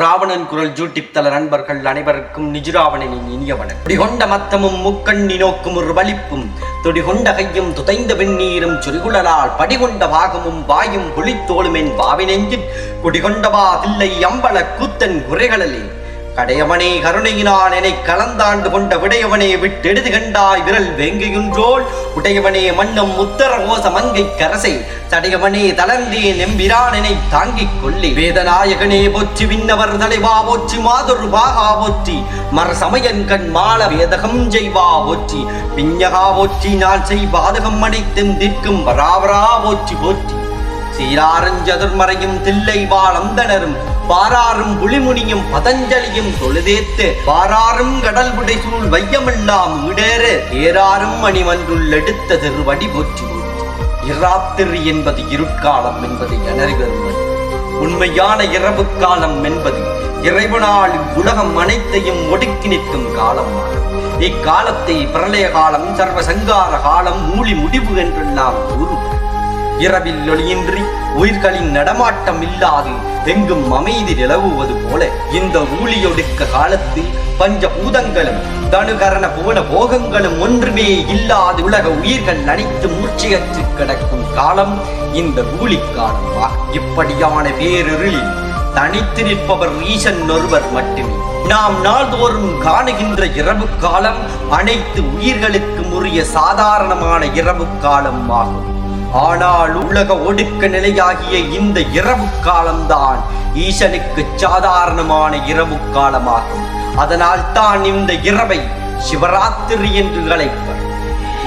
ராவணன் குரல் ஜூட்டிப் தல நண்பர்கள் அனைவருக்கும் நிஜுராவணனின் இனியவனன் குடிகொண்ட மத்தமும் முக்கண்ணி நோக்கும் ஒரு வலிப்பும் துடிகொண்ட கையும் துதைந்த வெந்நீரும் சுரிகுழலால் படிகொண்ட பாகமும் வாயும் புலித்தோளுமென் பாவினெஞ்சில் குடிகொண்டவா தில்லை அம்பல கூத்தன் குறைகளலே கடையவனே கருணையினால் என்னை கலந்தாண்டு கொண்ட விடையவனே விட்டெடுது கண்டாய் விரல் வேங்கையுன்றோள் உடையவனே மன்னம் முத்தர கோச மங்கை கரசை தடையவனே தளர்ந்தே நெம்பிரானனை தாங்கிக் கொள்ளி. வேதநாயகனே போற்றி விண்ணவர் தலைவா போற்றி மாதொரு வாகா போற்றி. மர சமயன் கண் மால வேதகம் செய்வா போற்றி. விஞ்ஞகா போற்றி நான் செய் பாதகம் அனைத்தும் நிற்கும் வராவரா போற்றி போற்றி. சீராரஞ்சதுர்மறையும் தில்லை வாழந்தனரும் பாராறும் புலிமுனியும் பதஞ்சலியும் தொழுதேத்து பாராறும் கடல் புடைசூழ் வையமெல்லாம் ஈடேற ஏறாரும் மணிமன்றுள் எடுத்த திருவடி போற்றி இராத்திரி என்பது இருட்காலம் என்பதை எனறிவருவது உண்மையான இரவு காலம் என்பது இறைவனால் உலகம் அனைத்தையும் ஒடுக்கி நிற்கும் காலம் இக்காலத்தை பிரளய காலம் சர்வ சங்கார காலம் மூலி முடிவு என்று நாம் இரவில் ஒளியின்றி உயிர்களின் நடமாட்டம் இல்லாது எங்கும் அமைதி நிலவுவது போல இந்த ஊழியொடுக்க காலத்தில் பஞ்ச பூதங்களும் தனுகரண புவன போகங்களும் ஒன்றுமே இல்லாது உலக உயிர்கள் அனைத்து மூர்ச்சையற்று கிடக்கும் காலம் இந்த ஊழிக் காலம் இப்படியான பேரிருளில் தனித்து நிற்பவர் ஈசன் ஒருவர் மட்டுமே. நாம் நாள்தோறும் காணுகின்ற இரவு காலம் அனைத்து உயிர்களுக்கும் உரிய சாதாரணமான இரவு காலம் ஆகும் ஆனால் உலக ஒடுக்க நிலையாகிய இந்த இரவு காலம்தான் ஈசனுக்கு சாதாரணமான இரவு காலமாகும் அதனால் தான் இந்த இரவை சிவராத்திரி என்று அழைப்பர்.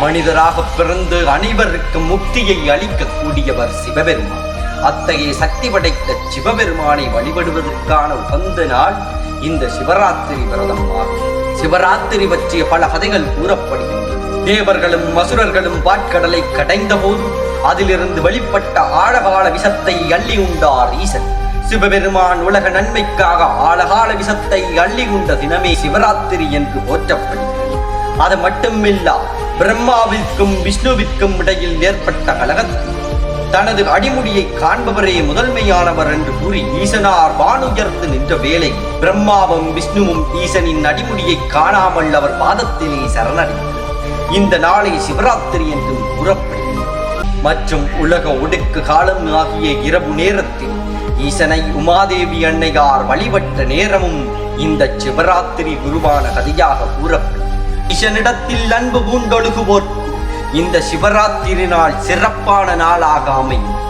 மனிதராக பிறந்து அனைவருக்கும் முக்தியை அளிக்கக்கூடியவர் சிவபெருமான். அத்தகைய சக்தி படைத்த சிவபெருமானை வழிபடுவதற்கான உகந்த நாள் இந்த சிவராத்திரி விரதம் ஆகும். சிவராத்திரி பற்றிய பல கதைகள் கூறப்படுகின்றன. தேவர்களும் மசுரர்களும் பாட்கடலை கடைந்த போது அதிலிருந்து வெளிப்பட்ட ஆழகால விஷத்தை அள்ளி உண்டார் ஈசன். சிவபெருமான் உலக நன்மைக்காக ஆழகால விஷத்தை அள்ளி உண்ட தினமே சிவராத்திரி என்று போற்றப்படுகிறது. அது மட்டுமில்லா பிரம்மாவிற்கும் விஷ்ணுவிற்கும் இடையில் ஏற்பட்ட கலகத்தில் தனது அடிமுடியை காண்பவரே முதன்மையானவர் என்று கூறி ஈசனார் வானுயர்த்து நின்ற வேளை பிரம்மாவும் விஷ்ணுவும் ஈசனின் அடிமுடியை காணாமல் அவர் பாதத்திலே சரணடைந்தனர். இந்த நாளை சிவராத்திரி என்றும் கூறப்படும். மற்றும் உலக ஒடுக்கு காலம் ஆகிய இரவு நேரத்தில் ஈசனை உமாதேவி அன்னையார் வழிபட்ட நேரமும் இந்த சிவராத்திரி குருவான கதையாக கூறப்படும். ஈசனிடத்தில் அன்பு பூண்டொழுகுவோர்க்கு இந்த சிவராத்திரி நாள் சிறப்பான நாளாக அமையும்.